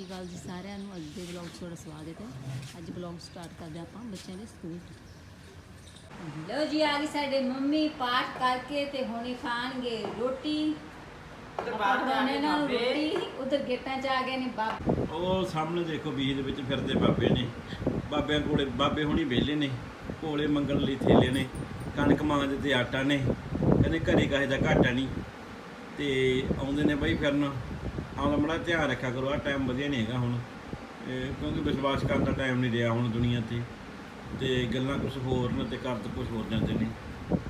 ਸਤਿ ਅਕਾਲ ਜੀ ਸਾਰਿਆਂ ਨੂੰ। ਅੱਜ ਦੇ ਵਲੌਗ 'ਚ ਤੁਹਾਡਾ ਸਵਾਗਤ ਹੈ। ਅੱਜ ਵਲੌਗ ਸਟਾਰਟ ਕਰਦੇ ਆਪਾਂ ਬੱਚਿਆਂ ਦੇ ਸਕੂਲ ਲਓ ਜੀ ਆ ਗਈ ਸਾਡੇ ਮੰਮੀ ਪਾਠ ਕਰਕੇ ਤੇ ਹੁਣੇ ਖਾਣਗੇ ਰੋਟੀ। ਉਧਰ ਗੇਟਾਂ 'ਚ ਆ ਗਏ ਨੇ ਬਾਪ ਉਹ ਸਾਹਮਣੇ ਦੇਖੋ ਬੀਜ ਦੇ ਵਿੱਚ ਫਿਰਦੇ ਬਾਬੇ ਨੇ। ਬਾਬਿਆਂ ਕੋਲੇ ਬਾਬੇ ਹੁਣੀ ਵਿਹਲੇ ਨੇ। ਕੋਲੇ ਮੰਗਣ ਲਈ ਥੇਲੇ ਨੇ। ਕਣਕ ਮੰਗਦੇ ਤੇ ਆਟਾ ਨੇ। ਕਹਿੰਦੇ ਘਰੇ ਕਾਹੇ ਦਾ ਘਾਟਾ ਨਹੀਂ। ਤੇ ਆਉਂਦੇ ਨੇ ਬਈ ਫਿਰਨ। ਆਉਂਦਾ ਬੜਾ ਧਿਆਨ ਰੱਖਿਆ ਕਰੋ ਆ ਟਾਈਮ ਵਧੀਆ ਨਹੀਂ ਹੈਗਾ ਹੁਣ। ਕਿਉਂਕਿ ਵਿਸ਼ਵਾਸ ਕਰਨ ਦਾ ਟਾਈਮ ਨਹੀਂ ਰਿਹਾ ਹੁਣ ਦੁਨੀਆ ਤੇ। ਤੇ ਗੱਲਾਂ ਕੁਝ ਹੋਰ ਨੇ ਤੇ ਕਰਦ ਕੁਝ ਹੋਰ ਜਾਂਦੇ ਨੇ।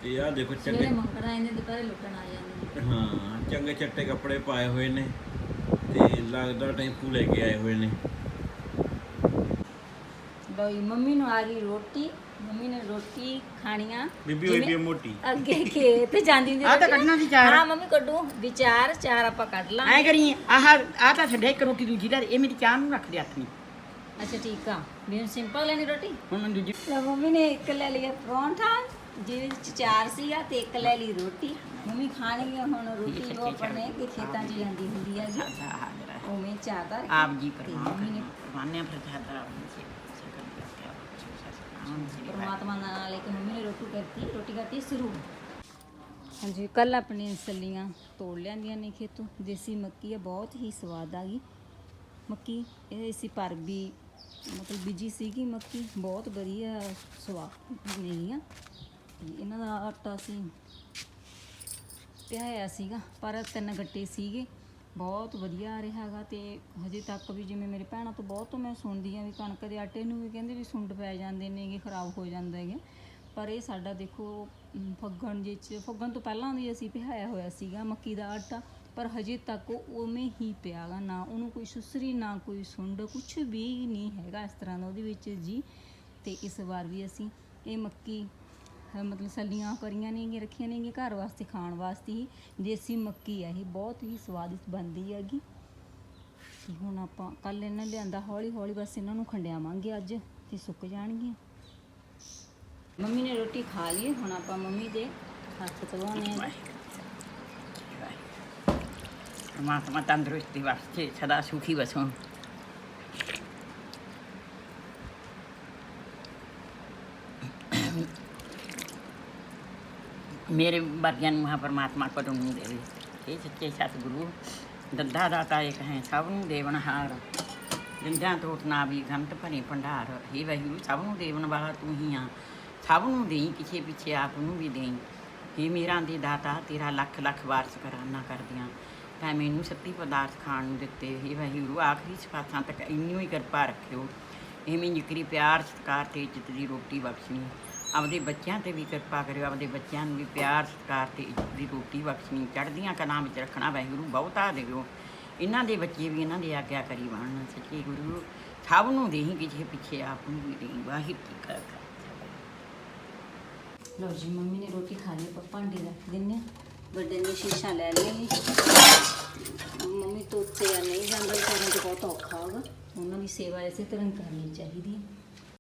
ਤੇ ਆਹ ਦੇਖੋ ਚੰਗੇ ਮੰਗਣਾ ਇਹਨੇ ਦੁਪਹਿਰੇ ਲੁੱਟਣ ਆ ਜਾਂਦੇ ਨੇ। ਹਾਂ ਚੰਗੇ ਚੱਟੇ ਕੱਪੜੇ ਪਾਏ ਹੋਏ ਨੇ ਤੇ ਲੱਗਦਾ ਟੈਂਪੂ ਲੈ ਕੇ ਆਏ ਹੋਏ ਨੇ। ਜੀ ਮੰਮੀ ਨੂੰ ਆ ਗਈ ਰੋਟੀ। ਮੰਮੀ ਨੇ ਰੋਟੀ ਖਾਣੀਆਂ। ਬੀਬੀ ਹੋਈ ਵੀ ਮੋਟੀ। ਅੱਗੇ ਖੇਤ ਜਾਂਦੀ ਹੁੰਦੀ ਆਹ ਤਾਂ। ਕੱਢਣਾ ਸੀ ਚਾਰ। ਹਾਂ ਮੰਮੀ ਕੱਢੂ। ਵਿਚਾਰ ਚਾਰ ਆਪਾਂ ਕੱਢ ਲਾਂ ਐ ਕਰੀ ਆਹ ਆਹ ਤਾਂ ਛੱਡਿਆ ਇੱਕ ਰੋਟੀ ਦੂਜੀ ਲੈ ਇਹ ਮੇਰੀ ਚਾਹ ਨੂੰ ਰੱਖ ਦੇ ਹੱਥ ਨਹੀਂ ਅੱਛਾ ਠੀਕ ਆ। ਵੀ ਸਿੰਪਲ ਲੈਣੀ ਰੋਟੀ? ਹੁਣ ਮੈਂ ਦੂਜੀ ਤਾਂ ਮੰਮੀ ਨੇ ਇੱਕ ਲੈ ਲਿਆ ਪਰੌਂਠਾ ਜਿਹਦੇ ਵਿੱਚ ਚਾਰ ਸੀਗਾ ਤੇ ਇੱਕ ਲੈ ਲਈ ਰੋਟੀ। ਮੰਮੀ ਖਾਣਗੇ ਹੁਣ ਰੋਟੀ ਉਹ ਆਪਣੇ ਕਿ ਖੇਤਾਂ 'ਚ ਜਾਂਦੀ ਹੁੰਦੀ ਹੈ ਜੀ ਉਵੇਂ ਚਾਰ ਦਾ ਆਪ ਜੀ ਮੰਮੀ ਨੇ ਪ੍ਰਚਾਰ ਪਰਮਾਤਮਾ ਦਾ ਨਾਮ ਲੈ ਕੇ ਮੰਮੀ ਨੇ ਰੋਟੀ ਕਰਤੀ ਰੋਟੀ ਕਰਤੀ ਸ਼ੁਰੂ ਹਾਂਜੀ ਕੱਲ ਆਪਣੀਆਂ ਸੱਲੀਆਂ ਤੋੜ ਲਿਆਂਦੀਆਂ ਨੇ ਖੇਤੋਂ। ਦੇਸੀ ਮੱਕੀ ਆ ਬਹੁਤ ਹੀ ਸਵਾਦ ਆ ਗਈ। ਮੱਕੀ ਇਹ ਸੀ ਪਰ ਵੀ ਮਤਲਬ ਬੀਜੀ ਸੀਗੀ ਮੱਕੀ ਬਹੁਤ ਵਧੀਆ ਸਵਾਦ ਨਹੀਂ ਆ। ਇਹਨਾਂ ਦਾ ਆਟਾ ਸੀ ਪਿਆਇਆ ਸੀਗਾ ਪਰ ਤਿੰਨ ਗੱਟੇ ਸੀਗੇ। ਬਹੁਤ ਵਧੀਆ ਆ ਰਿਹਾ ਹੈਗਾ ਤੇ ਹਜੇ ਤੱਕ ਵੀ ਜਿਵੇਂ ਮੇਰੇ ਭੈਣਾਂ ਤੋਂ ਬਹੁਤ ਮੈਂ ਸੁਣਦੀ ਆ ਵੀ ਕਣਕ ਦੇ ਆਟੇ ਨੂੰ ਵੀ ਕਹਿੰਦੇ ਵੀ ਸੁੰਡ ਪੈ ਜਾਂਦੇ ਨੇਗੇ ਖਰਾਬ ਹੋ ਜਾਂਦਾ ਹੈਗਾ। ਪਰ ਇਹ ਸਾਡਾ ਦੇਖੋ ਫੱਗਣ ਜੇ ਚ ਫੱਗਣ ਤੋਂ ਪਹਿਲਾਂ ਵੀ ਅਸੀਂ ਪਿਹਾਇਆ ਹੋਇਆ ਸੀਗਾ ਮੱਕੀ ਦਾ ਆਟਾ, ਪਰ ਹਜੇ ਤੱਕ ਉਹ ਉਵੇਂ ਹੀ ਪਿਆਗਾ ਨਾ ਉਹਨੂੰ ਕੋਈ ਸੁਸਰੀ, ਨਾ ਕੋਈ ਸੁੰਡ ਕੁਝ ਵੀ ਨਹੀਂ ਹੈਗਾ ਇਸ ਤਰ੍ਹਾਂ ਦਾ ਉਹਦੇ ਵਿੱਚ ਜੀ। ਤੇ ਇਸ ਵਾਰ ਵੀ ਅਸੀਂ ਇਹ ਮੱਕੀ ਮਤਲਬ ਸੱਲੀਆਂ ਕਰੀਆਂ ਨੇਗੀਆਂ, ਰੱਖੀਆਂ ਨੇਗੀਆਂ ਘਰ ਵਾਸਤੇ, ਖਾਣ ਵਾਸਤੇ ਹੀ। ਦੇਸੀ ਮੱਕੀ ਹੈ ਇਹ, ਬਹੁਤ ਹੀ ਸਵਾਦਿਸ਼ਟ ਬਣਦੀ ਹੈਗੀ। ਤੇ ਹੁਣ ਆਪਾਂ ਕੱਲ ਇਹਨਾਂ ਲਿਆਂਦਾ ਹੌਲੀ ਹੌਲੀ ਬਸ ਇਹਨਾਂ ਨੂੰ ਖੰਡਿਆਵਾਂਗੇ ਅੱਜ ਤੇ ਸੁੱਕ ਜਾਣਗੀਆਂ। ਮੰਮੀ ਨੇ ਰੋਟੀ ਖਾ ਲਈ ਹੁਣ ਆਪਾਂ ਮੰਮੀ ਦੇ ਹੱਥ ਧਵਾਉਣੇ ਆ। ਪਰਮਾਤਮਾ ਤੰਦਰੁਸਤੀ ਵਾਸਤੇ ਸਦਾ ਸੁਖੀ ਵਸੋ ਮੇਰੇ ਵਰਗਿਆਂ ਨੂੰ ਮਹਾ ਪਰਮਾਤਮਾ ਕਦੋਂ ਨੂੰ ਦੇਵੇ। ਇਹ ਸੱਚੇ ਸਤਿਗੁਰੂ, ਦੱਦਾ ਦਾਤਾ ਇੱਕ ਹੈ, ਸਭ ਨੂੰ ਦੇਵਨਹਾਰ ਜਿੰਦਾਂ ਤੋਟ ਨਾ ਵੀ ਗੰਤ ਭਰੇ ਭੰਡਾਰ। ਹੀ ਵਾਹਿਗੁਰੂ, ਸਭ ਨੂੰ ਦੇਵਨ ਵਾਲਾ ਤੂੰ ਹੀ ਆ। ਸਭ ਨੂੰ ਦੇਈ, ਕਿਸੇ ਪਿੱਛੇ ਆਪ ਨੂੰ ਵੀ ਦੇਈ। ਹੇ ਮੇਰਾ ਦੇ ਦਾਤਾ, ਤੇਰਾ ਲੱਖ ਲੱਖ ਵਾਰਸ ਕਰਾਨਾ ਕਰਦੀਆਂ। ਤਾਂ ਮੈਨੂੰ ਸੱਤੀ ਪਦਾਰਥ ਖਾਣ ਨੂੰ ਦਿੱਤੇ। ਹੇ ਵਾਹਿਗੁਰੂ, ਆਖਰੀ ਸਫਾਤਾਂ ਤੱਕ ਇੰਨੀ ਹੀ ਕਿਰਪਾ ਰੱਖਿਓ। ਇਹ ਇਵੇਂ ਜਿਕਰੀ ਪਿਆਰ, ਸਤਿਕਾਰ ਤੇ ਇੱਜ਼ਤ ਦੀ ਰੋਟੀ ਬਖਸ਼ਣੀ। ਆਪਦੇ ਬੱਚਿਆਂ ਤੇ ਵੀ ਕਿਰਪਾ ਕਰਿਓ ਆਪਦੇ ਬੱਚਿਆਂ ਨੂੰ ਵੀ ਪਿਆਰ ਸਤਿਕਾਰ ਤੇ ਇੱਜ਼ਤ ਦੀ ਰੋਟੀ ਬਖਸ਼ਣੀ ਚੜ੍ਹਦੀਆਂ ਕਲਾਂ ਵਿੱਚ ਰੱਖਣਾ ਵਾਹਿਗੁਰੂ ਬਹੁਤਾ ਦਿਓ ਇਹਨਾਂ ਦੇ ਬੱਚੇ ਵੀ ਇਹਨਾਂ ਦੀ ਆਗਿਆ ਕਰੀ ਬਣਨ ਸੱਚੇ ਗੁਰੂ। ਸਭ ਨੂੰ ਦੇਹੀ ਕਿਸੇ ਪਿੱਛੇ ਆਪ ਨੂੰ ਵੀ ਦੇਹੀ ਵਾਹਿਗੁਰੂ ਜੀ ਕਾ ਲਓ ਜੀ ਮੰਮੀ ਨੇ ਰੋਟੀ ਖਾ ਲਈ ਆਪਾਂ ਭਾਂਡੇ ਰੱਖ ਦਿੰਨੇ ਵੱਡੇ ਨੇ ਸ਼ੀਸ਼ਾ ਲੈ ਲਿਆ ਜੀ। ਮੰਮੀ ਤੋਂ ਉੱਤੇ ਨਹੀਂ ਜਾਂਦਾ ਕਰਨ ਤੇ ਬਹੁਤ ਔਖਾ ਹੋਗਾ ਉਹਨਾਂ ਦੀ ਸੇਵਾ ਇਸੇ ਤਰ੍ਹਾਂ ਕਰਨੀ ਚਾਹੀਦੀ ਹੈ।